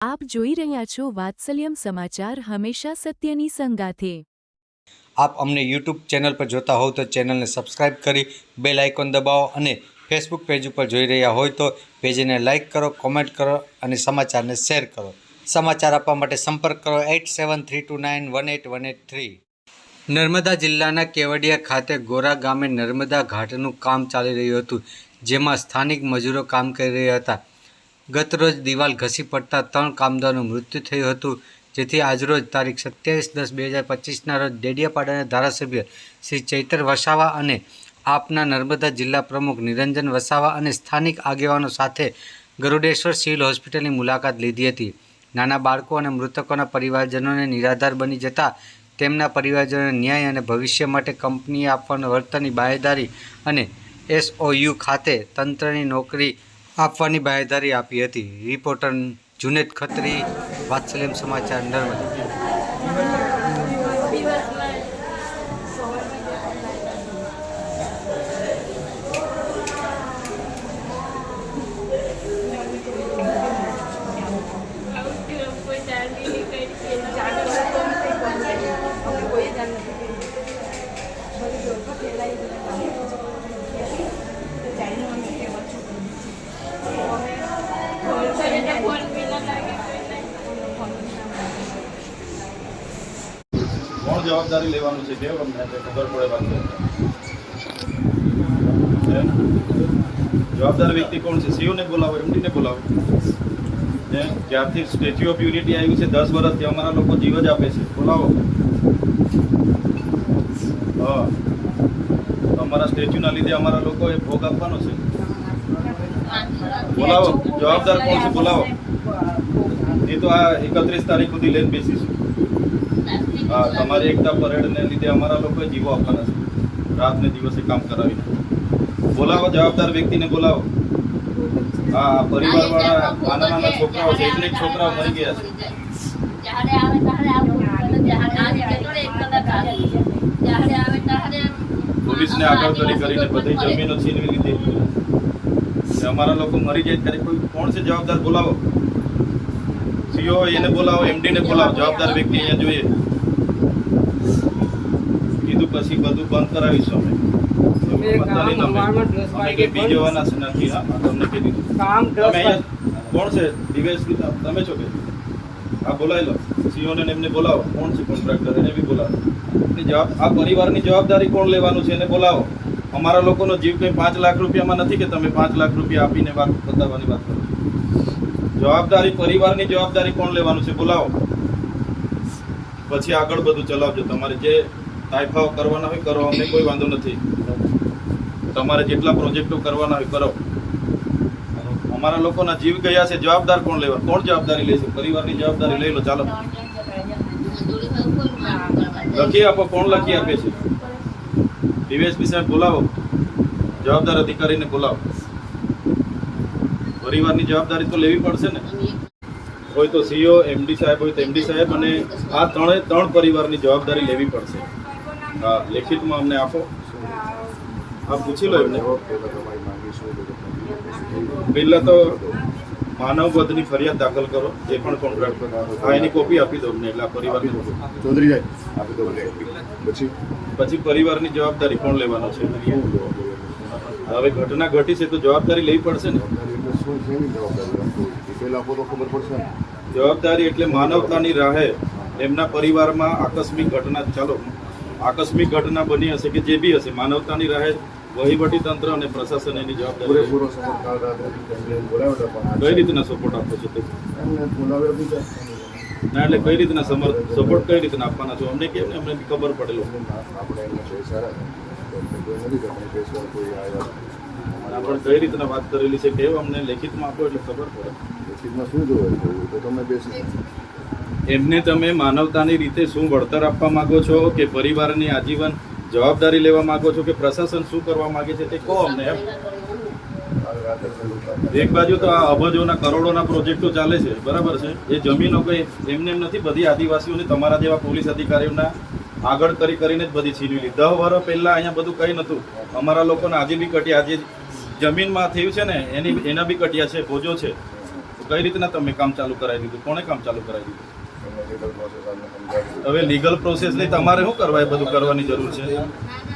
આપ જોઈ રહ્યા છો વાત્સલ્યમ સમાચાર હંમેશા સત્યની સંગાથે. આપ અમને યુટ્યુબ ચેનલ પર જોતા હોવ તો ચેનલને સબસ્ક્રાઇબ કરી બેલ આઇકોન દબાવો અને ફેસબુક પેજ ઉપર જોઈ રહ્યા હોય તો પેજને લાઇક કરો, કોમેન્ટ કરો અને સમાચારને શેર કરો. સમાચાર આપવા માટે સંપર્ક કરો eight seven three two nine one eight one eight three. Narmada જિલ્લાના કેવડિયા ખાતે ગોરા ગામે નર્મદા ઘાટનું કામ ચાલી રહ્યું હતું, જેમાં સ્થાનિક મજૂરો કામ કરી રહ્યા હતા. ગતરોજ દિવાલ ઘસી પડતા ત્રણ કામદારનું મૃત્યુ થયું હતું, જેથી આજરોજ તારીખ સત્યાવીસ દસ બે હજાર પચીસના રોજ ડેડિયાપાડાના ધારાસભ્ય શ્રી ચૈતર વસાવા અને આપના નર્મદા જિલ્લા પ્રમુખ નિરંજન વસાવા અને સ્થાનિક આગેવાનો સાથે ગરુડેશ્વર સિવિલ હોસ્પિટલની મુલાકાત લીધી હતી. નાના બાળકો અને મૃતકોના પરિવારજનોને નિરાધાર બની જતા તેમના પરિવારજનોને ન્યાય અને ભવિષ્ય માટે કંપનીએ આપવાનું વળતરની બાહેદારી અને એસઓયુ ખાતે તંત્રની નોકરી આપવાની બાહેદારી આપી હતી. રિપોર્ટર જુનેદ ખત્રી વાત્સલ્યમ સમાચાર નર્મદા. જવાબદારી લેવાનું છે કેવું અમને ખબર પડે વાત જવાબદાર વ્યક્તિ કોણ છે? સીઓને બોલાવો એમડીને બોલાવો. હે? જ્યારથી સ્ટેચ્યુ ઓફ યુનિટી આવ્યું છે, દસ વર્ષથી અમારા લોકો જીવ જ આપે છે. બોલાવો. હા. અમારા સ્ટેચ્યુના લીધે અમારા લોકોએ ભોગ આપવાનો છે. બોલાવો. જવાબદાર કોણ છે? બોલાવો. એ તો આ એકત્રીસ તારીખ સુધી લઈને બેસીશું. હા તમારી એકતા પરેડને લીધે અમારા લોકોએ જીવો આપવાના છે. રાતને દિવસે કામ કરાવી બોલાવો જવાબદાર વ્યક્તિને બોલાવો. હા પરિવારવાળા નાના નાના છોકરાઓ છે એટલે છોકરાઓ મરી ગયા છે. પોલીસને આગળ કરી કરીને બધી જમીનો છીનવી લીધી. અમારા લોકો મરી જાય ત્યારે કોઈ કોણ છે જવાબદાર? બોલાવો. સીઓ એને બોલાવો એમડીને બોલાવો જવાબદાર વ્યક્તિ અહીંયા જોઈએ. કીધું પછી બધું બંધ કરાવીશું અમે. કોણ છે? દિવેશ તમે છો કે? આ બોલાવી લો. સીઓને ને એમને બોલાવો. કોણ છે કોન્ટ્રાક્ટર એને બી બોલાવો. જવાબ આ પરિવારની જવાબદારી કોણ લેવાનું છે એને બોલાવો. અમારા લોકોનો જીવ કંઈ પાંચ લાખ રૂપિયામાં નથી કે તમે પાંચ લાખ રૂપિયા આપીને વાત બતાવવાની વાત કરો જવાબદારી પરિવારની જવાબદારી કોણ લેવાનું છે? બોલાવો. પછી આગળ બધું ચલાવજો. તમારે જે તાઇફાઓ કરવાના હોય કરો. અમને કોઈ વાંધો નથી. તમારે જેટલા પ્રોજેક્ટો કરવાના હોય કરો. અમારા લોકોના જીવ ગયા છે. જવાબદાર કોણ લેવા? કોણ જવાબદારી લેશે પરિવારની જવાબદારી લઈ લો. ચાલો. લખી આપો. કોણ લખી આપે છે? ડીવીએસપી સાહેબ, બોલાવો. જવાબદાર અધિકારીને બોલાવો. પરિવારની જવાબદારી તો લેવી પડશે ને? હોય તો સીઓ એમડી સાહેબ હોય તો એમડી સાહેબ અને આ ત્રણે ત્રણ પરિવારની જવાબદારી લેવી પડશે. હા લેખિતમાં અમને આપો. હા પૂછી લો એમને. પહેલાં તો માનવ વધની ફરિયાદ દાખલ કરો જે પણ કોન્ટ્રાક્ટ હા એની કોપી આપી દો અમને એટલે આ પરિવારની ચૌધરી આપી દો પછી? પછી પરિવારની જવાબદારી કોણ લેવાનો છે? હવે ઘટના ઘટી છે તો જવાબદારી લેવી પડશે ને? જવાબદારી ડિટેલ આપો તો ખબર પડશે જવાબદારી એટલે માનવતાની રાહે એમના પરિવારમાં આકસ્મિક ઘટના ચાલો આકસ્મિક ઘટના બની હશે કે જે બી હશે માનવતાની રાહે વહીવટી તંત્ર અને પ્રશાસન એની જવાબદારી કઈ રીતના સપોર્ટ આપો છો તે? ના એટલે કઈ રીતના સમર્થ સપોર્ટ કઈ રીતના આપવાના છો? અમને કેમ ને અમને ખબર પડેલો. આપણે કોઈ આપણે કઈ રીતના વાત કરેલી છે કેવું અમને લેખિતમાં આપો એટલે ખબર પડે. લેખિતમાં શું જોવાય તો તમે બેસી એમને તમે માનવતાની રીતે શું વળતર આપવા માંગો છો કે પરિવારની આજીવન જવાબદારી લેવા માંગો છો કે પ્રશાસન શું કરવા માંગે છે તે કહો અમને એમ. એક બાજુ તો આ અબજોના કરોડોના પ્રોજેક્ટો ચાલે છે બરાબર છે? એ જમીનો કઈ એમને એમ નથી બધી આદિવાસીઓને તમારા જેવા પોલીસ અધિકારીઓના આગળ કરી કરીને જ બધી છીનવી લીધી. દસ વર્ષ પહેલા અહીંયા બધું કંઈ નહોતું. અમારા લોકોને આજે બી કટી આજે જમીનમાં થયું છે ને એની એના બી કટિયા છે ભોજો છે. કઈ રીતના તમે કામ ચાલુ કરાવી દીધું? કોણે કામ ચાલુ કરાવી દીધું? હવે લીગલ પ્રોસેસ પ્રોસેસની તમારે શું કરવા એ બધું કરવાની જરૂર છે?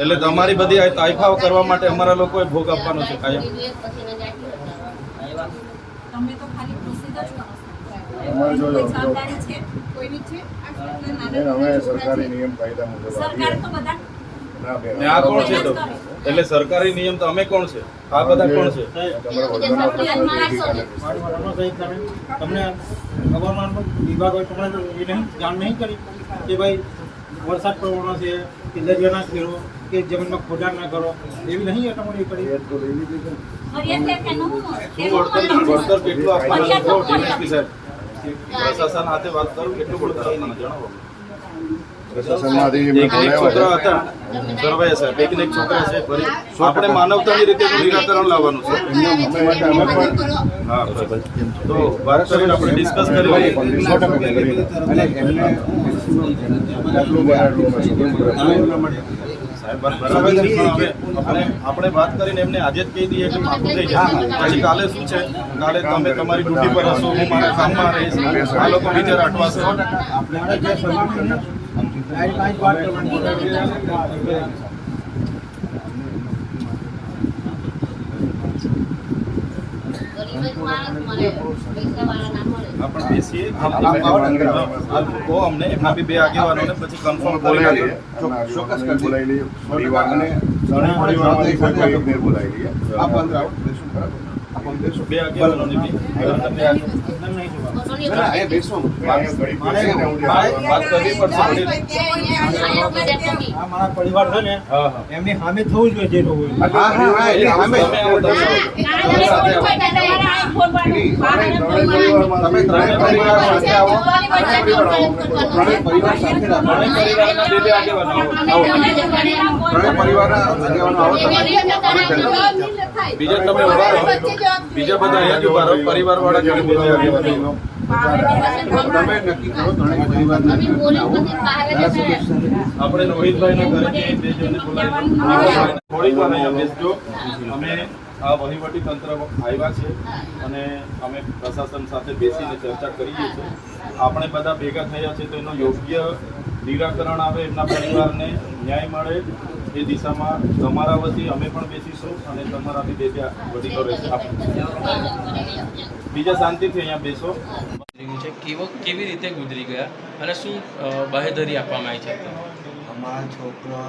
એટલે તમારી બધી આ તાઇફાઓ કરવા માટે અમારા લોકોએ ભોગ આપવાનો છે કાયમ. તમે તો ખાલી પ્રોસીજર જ કરો. છો. અમારે જો- કોઈ જવાબદારી છે? કોઈની છે? આ નાના બેન અમે સરકારી નિયમ કાયદા મુજબ સરકાર તો બધા ના બેન ને આ કોણ છે તો? એટલે સરકારી નિયમ તો અમે કોણ છે? આ બધા કોણ છે. તમને હવામાન વિભાગ હોય તમને એ નહીં જાણ નહીં કરી કે ભાઈ વરસાદ પડવાનો છે કે દરિયો ના ખેડો કે જમીનમાં ખોદાણ ના કરો એવી નહીં તમારી કરી. પ્રશાસન હાથે વાત કરું કેટલું વળતર જણાવો. પ્રશાસનમાંથી છોકરા હતા. સરવૈયા સાહેબ એક એક છોકરા છે ફરી આપણે માનવતાની રીતે નિરાકરણ લાવવાનું છે. તો વાત કરીને આપણે ડિસ્કસ કરી કરી. અને એમને સાહેબ બરાબર. છે આપણે આપણે વાત કરીને એમને આજે જ કહી દઈએ કે માફું થઈ જાય પછી કાલે શું છે? કાલે તમે તમારી ડ્યુટી પર હશો હું મારા કામમાં રહીશ. આ લોકો બીજા અટવાશે આપણે જે કરવાની ગરીબ જ માણસ મળે પૈસાવાળા ના મળે આપણે બેસીએ આ કહો અમને એમના બી બે આગેવાનોને પછી કન્ફર્મ કરી બોલાવી લઈએ નાખો. ચોક્કસ બોલાવી લઈએ પરિવારને ત્રણેય પરિવારમાંથી કોઈ કોઈ એકને બોલાવી લઈએ આપ અંદર આવો બેસો બરાબર પરિવાર છે ને એમની સામે થવું જોઈએ જે તમે ત્રણેય પરિવાર સાથે આવો. ત્રણેય પરિવાર સાથે ત્રણેય પરિવારના આગેવાનો તમે બીજા બધા અહીંયા જ ઊભા રહો પરિવાર વાળા પોલીસ બધી. આપણે ઘરે બે જણને બોલાવી થોડીક વાર અહીંયા બેસજો અમે આ વહીવટી તંત્ર આવ્યા છે અને અમે પ્રશાસન સાથે બેસીને ચર્ચા કરીએ છીએ. આપણે બધા ભેગા થયા છે તો એનું યોગ્ય નિરાકરણ આવે એમના પરિવારને ન્યાય મળે એ દિશામાં તમારા વતી અમે પણ બેસીશું અને તમારા બી બે ત્યાં વડીલો રહેશે બીજા શાંતિથી અહીંયા બેસો. છે. કેવો કેવી રીતે ગુજરી ગયા અને શું બાહેધરી આપવામાં આવી છે અમારા છોકરો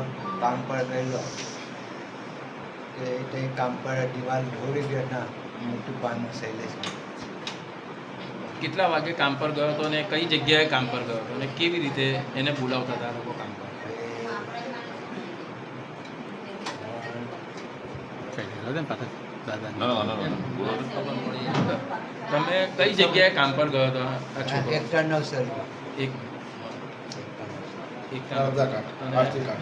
કામ પર ગયેલો. તે કામ પર દિવાલ ઢોળી ગયો ના મોટું પાનું શૈલેષ કેટલા વાગે કામ પર ગયો હતો અને કઈ જગ્યાએ કામ પર ગયો હતો અને કેવી રીતે એને બોલાવતા હતા લોકો કામ પર? તમે કઈ જગ્યાએ કામ પર ગયો હતો? એક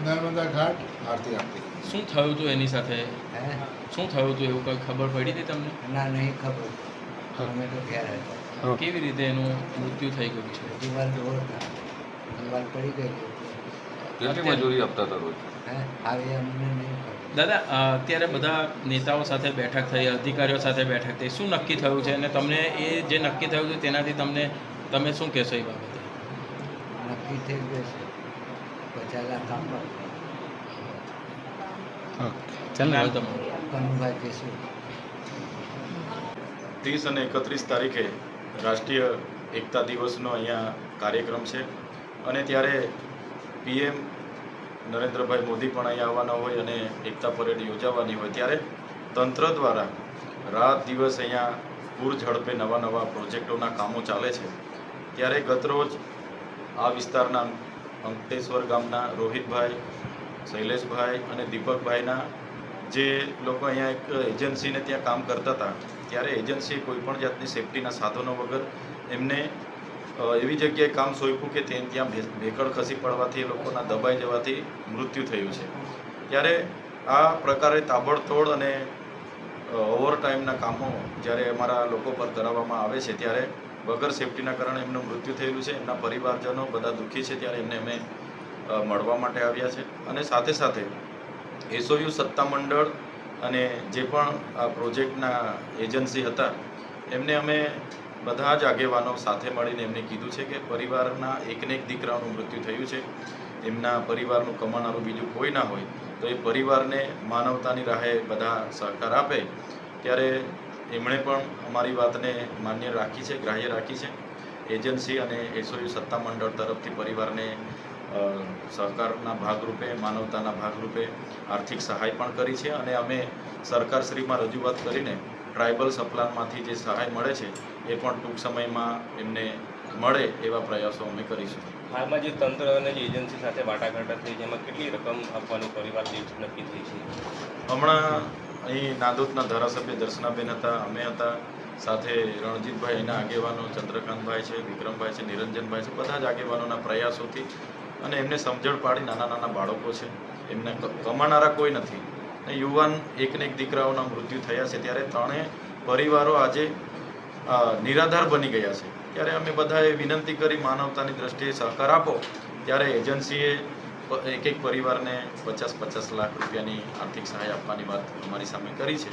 નર્મદા ઘાટ આરતી શું થયું હતું એની સાથે? હે? શું થયું હતું એવું કંઈ ખબર પડી હતી તમને? ના નહીં ખબર. અમે તો ઘેર હતા. કેવી રીતે એનું મૃત્યુ થઈ ગયું છે? દિવાલ ઢોળતા દિવાલ પડી ગઈ કેટલી મજૂરી હે? આવી અમને નહીં ખબર. દાદા અત્યારે બધા નેતાઓ સાથે બેઠક થઈ અધિકારીઓ સાથે બેઠક થઈ. શું નક્કી થયું છે? અને તમને એ જે નક્કી થયું છે તેનાથી તમને તમે શું કહેશો એ બાબતે? નક્કી થઈ ગયું છે. પચાસ લાખ કામ તમારું? ત્રીસ અને એકત્રીસ તારીખે રાષ્ટ્રીય એકતા દિવસનો અહીંયા કાર્યક્રમ છે. અને ત્યારે પીએમ નરેન્દ્રભાઈ મોદી પણ અહીંયા આવવાના હોય અને એકતા પરેડ યોજાવાની હોય ત્યારે તંત્ર દ્વારા રાત દિવસ અહીંયા પૂર ઝડપે નવા નવા પ્રોજેક્ટોના કામો ચાલે છે. ત્યારે ગતરોજ આ વિસ્તારના અંકટેશ્વર ગામના રોહિતભાઈ, શૈલેષભાઈ અને દીપકભાઈના જે લોકો અહીંયા એક એજન્સીને ત્યાં કામ કરતા હતા, ત્યારે એજન્સીએ કોઈ પણ જાતની સેફટીના સાધનો વગર એમને એવી જગ્યાએ કામ સોંપ્યું કે તે ત્યાં ભે- ભેકળ ખસી પડવાથી એ લોકોના દબાઈ જવાથી મૃત્યુ થયું છે. ત્યારે આ પ્રકારે તાબડતોડ અને ઓવરટાઈમના કામો જ્યારે અમારા લોકો પર કરાવવામાં આવે છે, ત્યારે વગર સેફટીના કારણે એમનું મૃત્યુ થયેલું છે, એમના પરિવારજનો બધા દુઃખી છે, ત્યારે એમને અમે મળવા માટે આવ્યા છે. અને સાથે સાથે એસઓયુ સત્તામંડળ અને જે પણ આ પ્રોજેક્ટના એજન્સી હતા, એમને અમે બધા જ આગેવાનો સાથે મળીને એમને કીધું છે કે પરિવારના એકને એક દીકરાનું મૃત્યુ થયું છે. એમના પરિવારનું કમાનારું બીજું કોઈ ના હોય તો એ પરિવારને માનવતાની રાહે બધા સહકાર આપે. ત્યારે એમણે પણ અમારી વાતને માન્ય રાખી છે, ગ્રાહ્ય રાખી છે. એજન્સી અને એસઓયુ સત્તામંડળ તરફથી પરિવારને સહકારના ભાગરૂપે, માનવતાના ભાગરૂપે આર્થિક સહાય પણ કરી છે અને અમે સરકારશ્રીમાં રજૂઆત કરીને ટ્રાઇબલ સપ્લાનમાંથી જે સહાય મળે છે એ પણ ટૂંક સમયમાં એમને મળે એવા પ્રયાસો અમે કરીશું. હાલમાં જે તંત્ર અને જે એજન્સી સાથે વાટાઘાટા થઈ જેમાં કેટલી રકમ આપવાની પરિવાર દીઠ નક્કી થઈ છે? હમણાં અહીં નાદોદના ધારાસભ્ય દર્શનાબેન હતા અમે હતા સાથે રણજીતભાઈ એના આગેવાનો ચંદ્રકાંતભાઈ છે વિક્રમભાઈ છે નિરંજનભાઈ છે બધા જ આગેવાનોના પ્રયાસોથી અને એમને સમજણ પાડી નાના નાના બાળકો છે. એમને કમાનારા કોઈ નથી. ને યુવાન એકને એક દીકરાઓના મૃત્યુ થયા છે. ત્યારે ત્રણેય પરિવારો આજે નિરાધાર બની ગયા છે. ત્યારે અમે બધાએ વિનંતી કરી માનવતાની દ્રષ્ટિએ સહકાર આપો. ત્યારે એજન્સીએ એક એક પરિવારને પચાસ પચાસ લાખ રૂપિયાની આર્થિક સહાય આપવાની વાત અમારી સામે કરી છે.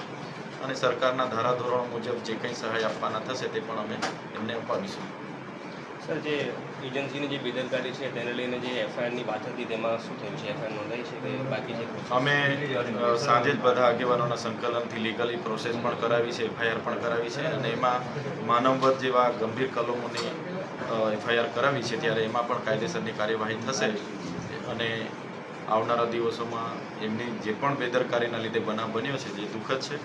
અને સરકારના ધારાધોરણો મુજબ જે કંઈ સહાય આપવાના થશે તે પણ અમે એમને અપાવીશું. સર, જે એજન્સીની જે બેદરકારી છે, તેને લઈને જે એફઆઈઆરની વાત હતી, તેમાં શું થયું છે? એફઆઈઆર નોંધાઈ છે કે બાકી છે? અમે સાંજે જ બધા આગેવાનોના સંકલનથી લીગલી પ્રોસેસ પણ કરાવી છે, એફઆઈઆર પણ કરાવી છે અને એમાં માનવવધ જેવા ગંભીર કલમોની એફઆઈઆર કરાવી છે, ત્યારે એમાં પણ કાયદેસરની કાર્યવાહી થશે. અને આવનારા દિવસોમાં એમની જે પણ બેદરકારીના લીધે બનાવ બન્યો છે, જે દુઃખદ છે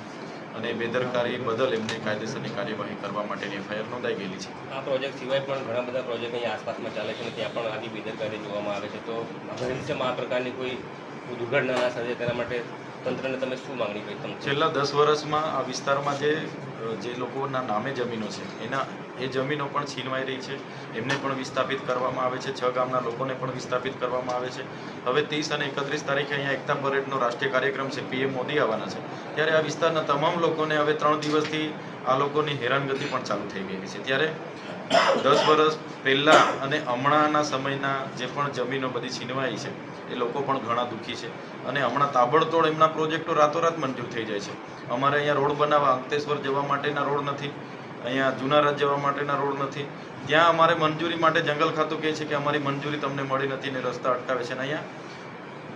અને બેદરકારી બદલ એમને કાયદેસરની કાર્યવાહી કરવા માટેની એફઆઈઆર નોંધાઈ ગયેલી છે. આ પ્રોજેક્ટ સિવાય પણ ઘણા બધા પ્રોજેક્ટ અહીં આસપાસમાં ચાલે છે અને ત્યાં પણ આની બેદરકારી જોવામાં આવે છે. તો ભવિષ્યમાં આ પ્રકારની કોઈ દુર્ઘટના ના સર્જે તેના માટે તંત્રને તમે શું માંગણી કરી? તમે છેલ્લા દસ વર્ષમાં આ વિસ્તારમાં જે જે લોકોના નામે જમીનો છે એના એ જમીનો પણ છીનવાઈ રહી છે. એમને પણ વિસ્થાપિત કરવામાં આવે છે. છ ગામના લોકોને પણ વિસ્થાપિત કરવામાં આવે છે. હવે ત્રીસ અને એકત્રીસ તારીખે અહીંયા એકતા પરેડનો રાષ્ટ્રીય કાર્યક્રમ છે. પીએમ મોદી આવવાના છે. ત્યારે આ વિસ્તારના તમામ લોકોને હવે ત્રણ દિવસથી આ લોકોની હેરાનગતિ પણ ચાલુ થઈ ગયેલી છે. ત્યારે દસ વર્ષ પહેલાં અને હમણાંના સમયના જે પણ જમીનો બધી છીનવાઈ છે, એ લોકો પણ ઘણા દુઃખી છે. અને હમણાં તાબડતોડ એમના પ્રોજેક્ટો રાતોરાત મંજૂર થઈ જાય છે. અમારે અહીંયા રોડ બનાવવા અંકલેશ્વર જવા માટેના રોડ નથી. અહીંયા જુનારાજ જવા માટેના રોડ નથી. ત્યાં અમારે મંજૂરી માટે જંગલ ખાતું કહે છે કે અમારી મંજૂરી તમને મળી નથી ને રસ્તા અટકાવે છે અને અહીંયા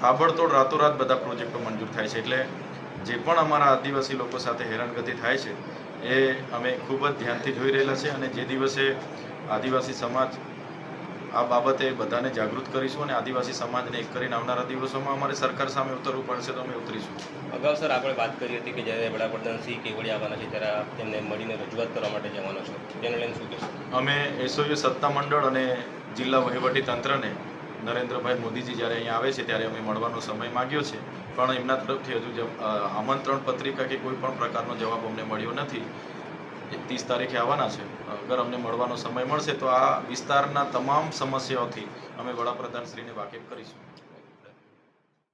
તાબડતોડ રાતોરાત બધા પ્રોજેક્ટો મંજૂર થાય છે. એટલે જે પણ અમારા આદિવાસી લોકો સાથે હેરાનગતિ થાય છે એ અમે ખૂબ જ ધ્યાનથી જોઈ રહેલા છે અને જે દિવસે આદિવાસી સમાજ આ બાબતે બધાને જાગૃત કરીશું અને આદિવાસી સમાજને એક કરીને આવનારા દિવસોમાં અમારે સરકાર સામે ઉતરવું પડશે તો અમે ઉતરીશું. અગાઉ સર આપણે વાત કરી હતી કે જ્યારે વડાપ્રધાન શ્રી કેવડિયા આવવાના છે ત્યારે તેમને મળીને રજૂઆત કરવા માટે જવાનો છો. તેને લઈને શું કહેશો? અમે એસઓયુ સત્તામંડળ અને જિલ્લા વહીવટી તંત્રને નરેન્દ્રભાઈ મોદીજી જ્યારે અહીંયા આવે છે ત્યારે અમે મળવાનો સમય માગ્યો છે. પણ એમના તરફથી હજુ આમંત્રણ પત્રિકા કે કોઈ પણ પ્રકારનો જવાબ અમને મળ્યો નથી. ત્રીસ તારીખે આવવાના છે. અગર અમને મળવાનો સમય મળશે તો આ વિસ્તારના તમામ સમસ્યાઓથી અમે વડાપ્રધાનશ્રીને વાકેફ કરીશું.